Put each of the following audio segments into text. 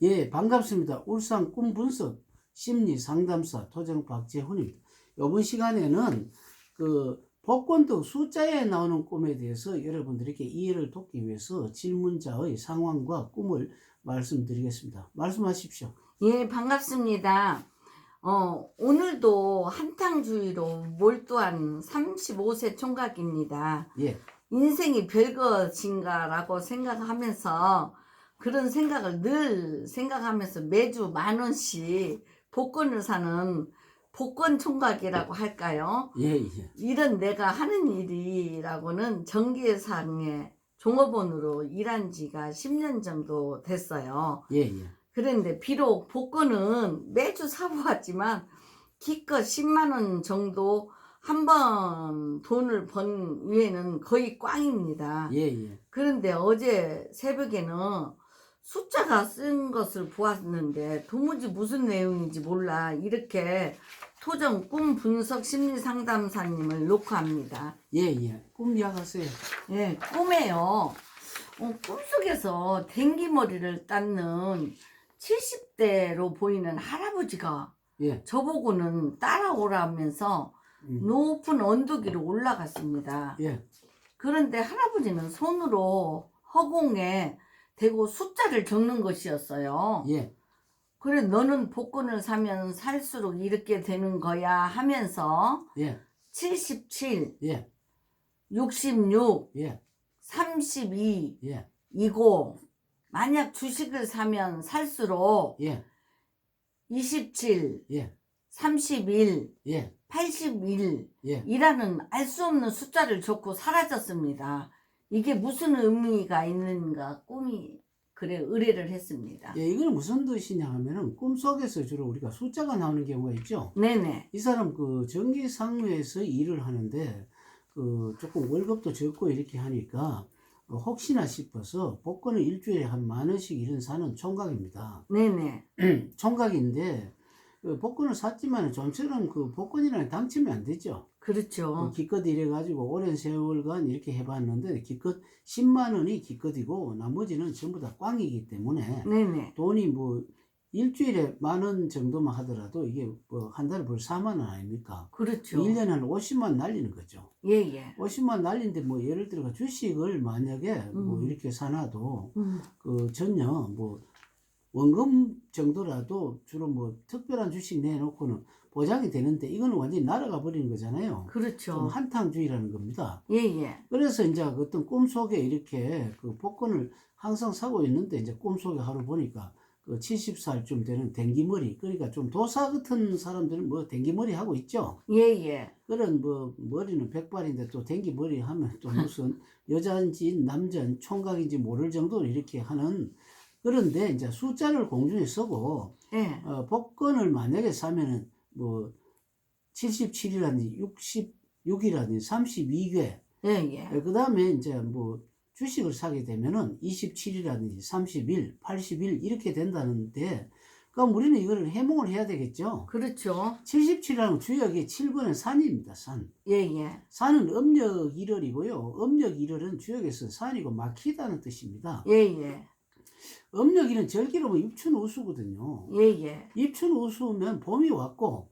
예, 반갑습니다. 울산 꿈 분석 심리 상담사 토정 박재훈입니다. 이번 시간에는 그 복권도 숫자에 나오는 꿈에 대해서 여러분들에게 이해를 돕기 위해서 질문자의 상황과 꿈을 말씀드리겠습니다. 말씀하십시오. 예, 반갑습니다. 어, 오늘도 한탕주의로 몰두한 35세 총각입니다. 예, 인생이 별것인가라고 생각하면서 그런 생각을 늘 생각하면서 매주 만 원씩 복권을 사는 복권 총각이라고 할까요? 예, 예. 이런 내가 하는 일이라고는 정기예상의 종업원으로 일한 지가 10년 정도 됐어요. 예, 예. 그런데 비록 복권은 매주 사보았지만 기껏 10만 원 정도 한 번 돈을 번 이후에는 거의 꽝입니다. 예, 예. 그런데 어제 새벽에는 숫자가 쓴 것을 보았는데 도무지 무슨 내용인지 몰라 이렇게 토정 꿈 분석 심리 상담사님을 놓고 합니다. 예, 예. 꿈 이야기하세요. 예, 꿈에요. 어, 꿈속에서 댕기머리를 닦는 70대로 보이는 할아버지가 예. 저보고는 따라오라면서 음. 높은 언덕 위로 올라갔습니다. 예. 그런데 할아버지는 손으로 허공에 대고 숫자를 적는 것이었어요. 예. 그래 너는 복권을 사면 살수록 이렇게 되는 거야 하면서 예. 77, 예. 66, 예. 32, 예. 이고 만약 주식을 사면 살수록 예. 27, 예. 31, 예. 81 예. 이라는 알 수 없는 숫자를 적고 사라졌습니다. 이게 무슨 의미가 있는가 꿈이 그래 의뢰를 했습니다. 예, 이거는 무슨 뜻이냐 하면은 꿈속에서 주로 우리가 숫자가 나오는 경우가 있죠. 네네. 이 사람 그 전기 상무에서 일을 하는데 그 조금 월급도 적고 이렇게 하니까 어, 혹시나 싶어서 복권을 일주일에 한 만 원씩 이런 사는 총각입니다. 네네. 총각인데 그 복권을 샀지만 좀처럼 그 복권이라는 당첨이 안 되죠. 그렇죠. 그 기껏 이래가지고 오랜 세월간 이렇게 해봤는데 기껏 10만 원이 기껏이고 나머지는 전부 다 꽝이기 때문에 네네. 돈이 뭐 일주일에 만 원 정도만 하더라도 이게 뭐 한 달에 벌 4만 원 아닙니까? 그렇죠. 1년에 한 50만 날리는 거죠. 예 예. 50만 날리는데 뭐 예를 들어 주식을 만약에 뭐 음. 이렇게 사놔도 음, 그 전혀 뭐 원금 정도라도 주로 뭐 특별한 주식 내놓고는 보장이 되는데 이거는 완전히 날아가 버리는 거잖아요. 좀 그렇죠. 한탕주의라는 겁니다. 예 예. 그래서 이제 그 어떤 꿈속에 이렇게 그 복권을 항상 사고 있는데 이제 꿈속에 하루 보니까 그 70살쯤 되는 댕기머리 그러니까 좀 도사 같은 사람들은 뭐 댕기머리 하고 있죠. 예 예. 그런 뭐 머리는 백발인데 또 댕기머리 하면 또 무슨 여자인지 남자인지 총각인지 모를 정도로 이렇게 하는 그런데 이제 숫자를 공중에 쓰고 예. 어, 복권을 만약에 사면은 뭐 77이라든지 66이라든지 32개 예 예. 그 다음에 이제 뭐 주식을 사게 되면은 27이라든지 31, 81 이렇게 된다는데 그럼 우리는 이거를 해몽을 해야 되겠죠. 그렇죠. 77이라는 주역이 7번은 산입니다. 산. 예 예. 산은 음력 1월이고요. 음력 1월은 주역에서 산이고 막히다는 뜻입니다. 예 예. 음력 1은 절기로 보면 입춘우수거든요. 예 예. 입춘우수면 봄이 왔고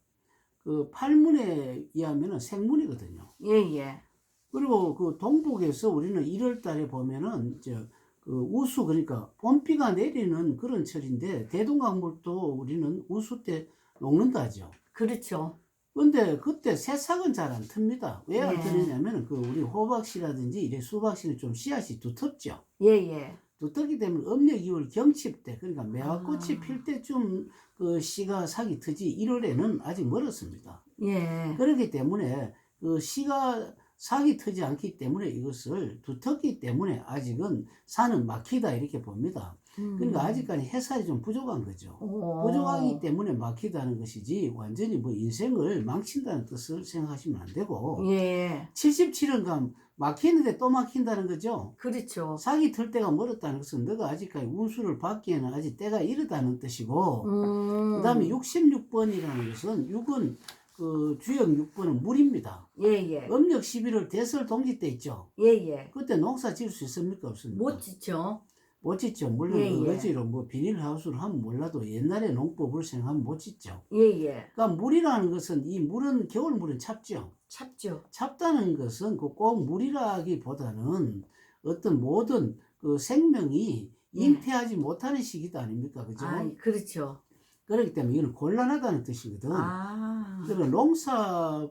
그 팔문에 의하면은 생문이거든요. 예 예. 그리고 그 동북에서 우리는 1월 달에 보면은 저그 우수 그러니까 봄비가 내리는 그런 철인데 대동강물도 우리는 우수 때 녹는다 하죠. 그렇죠. 근데 그때 새싹은 잘 안 틉니다. 왜안 네. 트느냐면 그 우리 호박씨라든지 이래 수박씨는 좀 씨앗이 두텁죠. 예 예. 두텁기 때문에 음력 2월 경칩 때 그러니까 매화꽃이 아. 필 때쯤 그 씨가 사기 트지 1월에는 아직 멀었습니다. 예. 그렇기 때문에 그 씨가 사기 트지 않기 때문에 이것을 두텁기 때문에 아직은 산은 막히다 이렇게 봅니다. 그러니까 아직까지 해살이 좀 부족한 거죠. 음. 오. 부족하기 때문에 막히다는 것이지 완전히 뭐 인생을 망친다는 뜻을 생각하시면 안 되고 예. 77은 감 막히는데 또 막힌다는 거죠. 그렇죠. 사기 틀 때가 멀었다는 것은 너가 아직까지 운수를 받기에는 아직 때가 이르다는 뜻이고 음. 그다음에 66번이라는 것은 6은 그 주역 6번은 물입니다. 예예. 음력 11월 대설 동지 때 있죠. 예예. 그때 농사 지을 수 있습니까 없습니까? 못 짓죠. 못 짓죠. 물론 예, 예. 어거지로 뭐 비닐하우스를 하면 몰라도 옛날에 농법을 생각하면 못 짓죠. 예예. 그러니까 물이라는 것은 이 물은 겨울 물은 찹죠. 찹죠. 찹다는 것은 그꼭 물이라기보다는 어떤 모든 그 생명이 예. 잉태하지 못하는 시기도 아닙니까, 그죠? 아 그렇죠. 그렇기 때문에 이건 곤란하다는 뜻이거든. 아. 그러니까 농사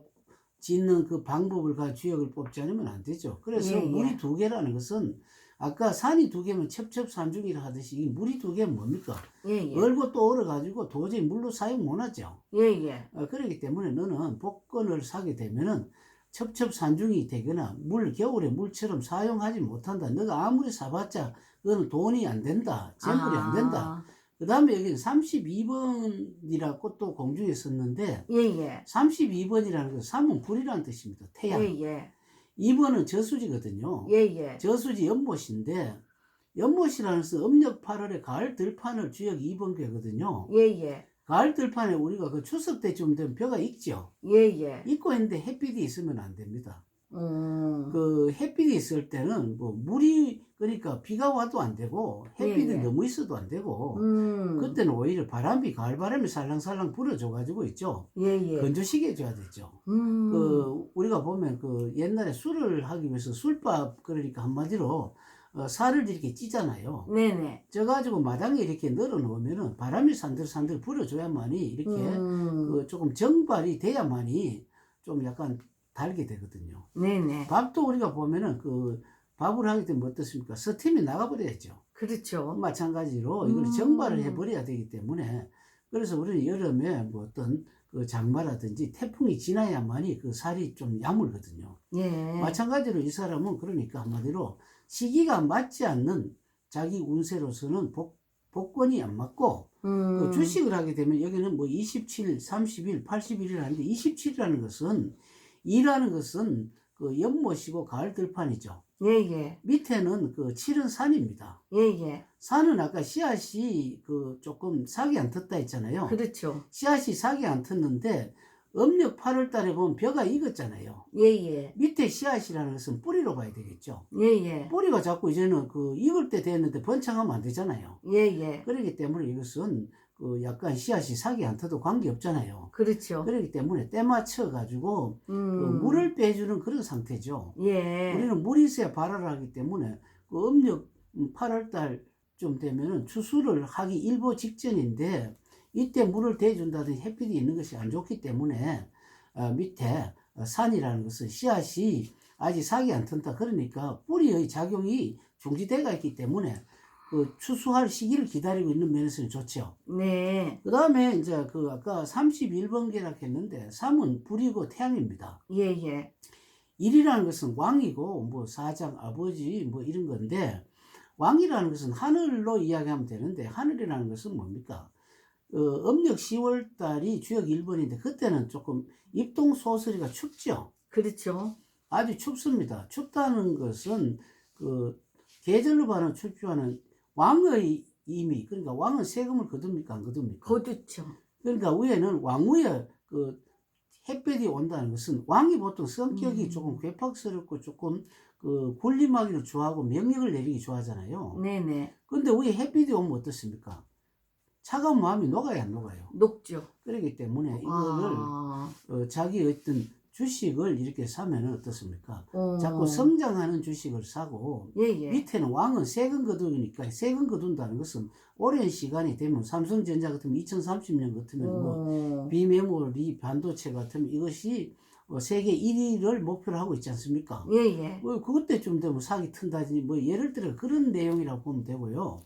짓는 그 방법을 가 주역을 뽑지 않으면 안 되죠. 그래서 예, 예. 물이 두 개라는 것은 아까 산이 두 개면 첩첩산중이라 하듯이 이 물이 두 개면 뭡니까? 예 예. 얼고 또 얼어가지고 도저히 물로 사용 못 하죠. 예 예. 어, 그렇기 때문에 너는 복권을 사게 되면은 첩첩산중이 되거나 물 겨울에 물처럼 사용하지 못한다. 너가 아무리 사봤자 그거는 돈이 안 된다. 재물이 안 된다. 그 다음에 여기는 32번이라고 또 공중에 썼는데 예 예. 32번이라는 것은 3은 불이라는 뜻입니다. 태양. 예 예. 2번은 저수지거든요. 예 예. 저수지 연못인데 연못이라는 것은 음력 8월에 가을 들판을 주역 2번 궤거든요. 예 예. 가을 들판에 우리가 그 추석 때쯤 되면 벼가 익죠. 예 예. 익고 있는데 햇빛이 있으면 안 됩니다. 음. 그 햇빛이 있을 때는 뭐 물이 그러니까 비가 와도 안 되고 햇빛이 예, 예. 너무 있어도 안 되고 음. 그때는 오히려 바람이 가을 바람이 살랑살랑 불어줘 가지고 있죠. 예 예. 건조시게 해줘야 되죠. 음. 그 우리가 보면 그 옛날에 술을 하기 위해서 술밥 그러니까 한마디로 어, 살을 이렇게 찌잖아요. 네네. 쪄 가지고 마당에 이렇게 널어 놓으면은 바람이 산들산들 불어줘야만이 이렇게 음. 그 조금 정발이 돼야만이 좀 약간 달게 되거든요. 네네. 밥도 우리가 보면은 그 밥을 하게 되면 어떻습니까? 스팀이 나가버려야죠. 그렇죠. 마찬가지로 이걸 음. 정발을 해버려야 되기 때문에 그래서 우리는 여름에 뭐 어떤 그 장마라든지 태풍이 지나야만이 그 살이 좀 야물거든요. 예. 마찬가지로 이 사람은 그러니까 한마디로 시기가 맞지 않는 자기 운세로서는 복, 복권이 안 맞고 음. 그 주식을 하게 되면 여기는 뭐 27, 30일, 80일을 하는데 27이라는 것은 이라는 것은 그 연못이고 가을 들판이죠. 예 예. 밑에는 그 칠은 산입니다. 예 예. 산은 아까 씨앗이 그 조금 사기 안 텄다 했잖아요. 그렇죠. 씨앗이 사기 안 텄는데 음력 8월 달에 보면 벼가 익었잖아요. 예 예. 밑에 씨앗이라는 것은 뿌리로 봐야 되겠죠. 예 예. 뿌리가 자꾸 이제는 그 익을 때 됐는데 번창하면 안 되잖아요. 예 예. 그렇기 때문에 이것은 그 약간 씨앗이 사기 안 터도 관계 없잖아요. 그렇죠. 그렇기 때문에 때 맞춰 가지고 그 음. 물을 빼주는 그런 상태죠. 예. 우리는 물이 있어야 발화를 하기 때문에 그 음력 8월 달쯤 되면은 추수를 하기 일보 직전인데 이때 물을 대준다든지 햇빛이 있는 것이 안 좋기 때문에 어, 밑에 어, 산이라는 것은 씨앗이 아직 사기 안 튼다. 그러니까 뿌리의 작용이 중지대가 있기 때문에 그 추수할 시기를 기다리고 있는 면에서는 좋죠. 네. 그 다음에 이제 그 아까 31번 계략했는데 3은 불이고 태양입니다. 예예. 일이라는 것은 왕이고 뭐 사장 아버지 뭐 이런 건데 왕이라는 것은 하늘로 이야기하면 되는데 하늘이라는 것은 뭡니까? 어, 음력 10월 달이 주역 1번인데 그때는 조금 입동 소설이가 춥죠. 그렇죠. 아주 춥습니다. 춥다는 것은 그 계절로 봐는 춥지만은 왕의 이미 그러니까 왕은 세금을 거둡니까 안 거둡니까? 거두죠. 그러니까 위에는 왕후의 그 햇볕이 온다는 것은 왕이 보통 성격이 음. 조금 괴팍스럽고 조금 그 군림하기를 좋아하고 명령을 내리기 좋아하잖아요. 네네. 근데 위에 햇빛이 오면 어떻습니까? 차가운 마음이 녹아야 안 녹아요. 녹죠. 그렇기 때문에 이거를 아. 어, 자기 어떤 주식을 이렇게 사면 어떻습니까? 어. 자꾸 성장하는 주식을 사고 예 예. 밑에는 왕은 세금 거두니까 세금 거둔다는 것은 오랜 시간이 되면 삼성전자 같으면 2030년 같으면 뭐 어. 비메모리 반도체 같으면 이것이 어, 세계 1위를 목표로 하고 있지 않습니까? 예 예. 뭐 그때쯤 되면 사기 튼다든지 뭐 예를 들어 그런 내용이라고 보면 되고요.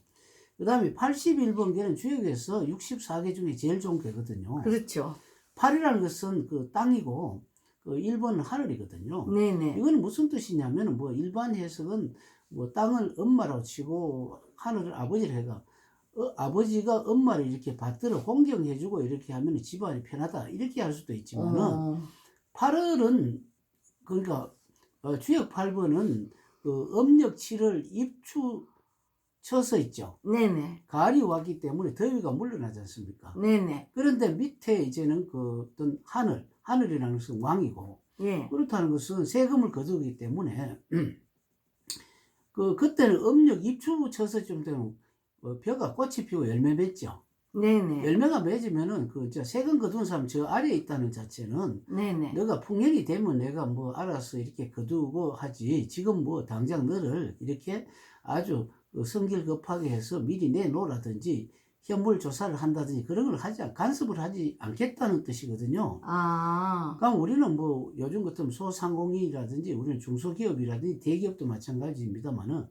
그 다음에 81번 개는 주역에서 64개 중에 제일 좋은 개거든요. 그렇죠. 8이라는 것은 그 땅이고 그 1번은 하늘이거든요. 네네. 이거는 무슨 뜻이냐면 뭐 일반 해석은 뭐 땅을 엄마라고 치고 하늘을 아버지를 해가 어, 아버지가 엄마를 이렇게 받들어 공경해주고 이렇게 하면 집안이 편하다 이렇게 할 수도 있지만은 어. 8월은 그러니까 어, 주역 8번은 그 음력 7월 입추 쳐서 있죠. 네네. 가을이 왔기 때문에 더위가 물러나지 않습니까? 네네. 그런데 밑에 이제는 그 어떤 하늘, 하늘이라는 것은 왕이고 예. 그렇다는 것은 세금을 거두기 때문에 그 그때는 음력 입추 쳐서 좀 되면 어, 벼가 꽃이 피고 열매 맺죠. 네네. 열매가 맺으면은 그 이제 세금 거둔 사람 저 아래에 있다는 자체는 네네. 너가 풍년이 되면 내가 뭐 알아서 이렇게 거두고 하지 지금 뭐 당장 너를 이렇게 아주 그 성질 급하게 해서 미리 내놓으라든지 현물 조사를 한다든지 그런 걸 하지 않, 간섭을 하지 않겠다는 뜻이거든요. 아, 그럼 우리는 뭐 요즘 같으면 소상공인이라든지 우리는 중소기업이라든지 대기업도 마찬가지입니다만은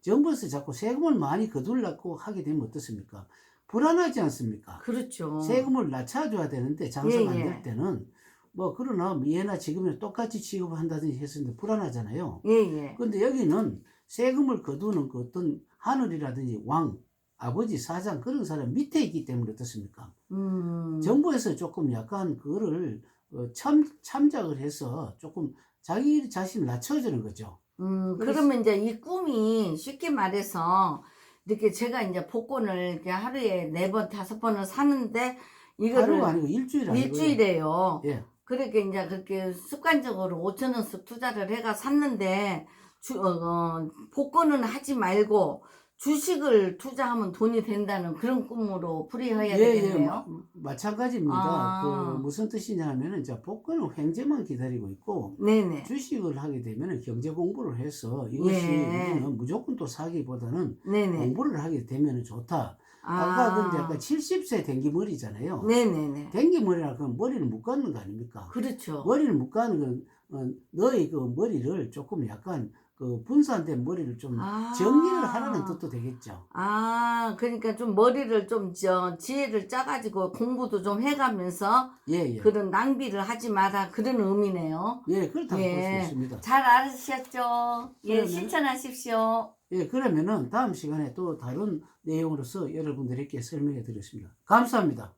정부에서 자꾸 세금을 많이 거둘라고 하게 되면 어떻습니까? 불안하지 않습니까? 그렇죠. 세금을 낮춰줘야 되는데 장사가 예, 안 예. 될 때는 뭐 그러나 예나 지금이나 똑같이 취급을 한다든지 했었는데 불안하잖아요. 예, 예. 근데 여기는 세금을 거두는 그 어떤 하늘이라든지 왕, 아버지, 사장 그런 사람 밑에 있기 때문에 어떻습니까? 음. 정부에서 조금 약간 그거를 어, 참, 참작을 해서 조금 자기 자신을 낮춰주는 거죠. 음, 그러면 이제 이 꿈이 쉽게 말해서 이렇게 제가 이제 복권을 이렇게 하루에 네 번, 다섯 번을 사는데 이거를 하루가 아니고 일주일 아니고 일주일에요. 예. 그렇게 이제 그렇게 습관적으로 5천 원씩 투자를 해가 샀는데 주, 어, 어, 복권은 하지 말고 주식을 투자하면 돈이 된다는 그런 꿈으로 풀이해야 예, 예, 되겠네요. 마, 마찬가지입니다. 아. 그 무슨 뜻이냐 하면은 이제 복권은 횡재만 기다리고 있고 네네. 주식을 하게 되면은 경제 공부를 해서 이것이 예. 우리는 무조건 또 사기보다는 네네. 공부를 하게 되면은 좋다. 아. 아까 근데 약간 70세 댕기머리잖아요. 네네네. 댕기머리라 그러면 머리를 묶어놓는 거 아닙니까? 그렇죠. 머리를 묶어놓는 건 어, 너의 그 머리를 조금 약간 그 분산된 머리를 좀 아. 정리를 하라는 뜻도 되겠죠. 아, 그러니까 좀 머리를 좀 저 지혜를 짜가지고 공부도 좀 해가면서 예, 예. 그런 낭비를 하지 마라 그런 의미네요. 예, 그렇다고 볼 예. 수 있습니다. 잘 알으셨죠? 예, 그러면- 실천하십시오. 예, 그러면은 다음 시간에 또 다른 내용으로서 여러분들에게 설명해 드리겠습니다. 감사합니다.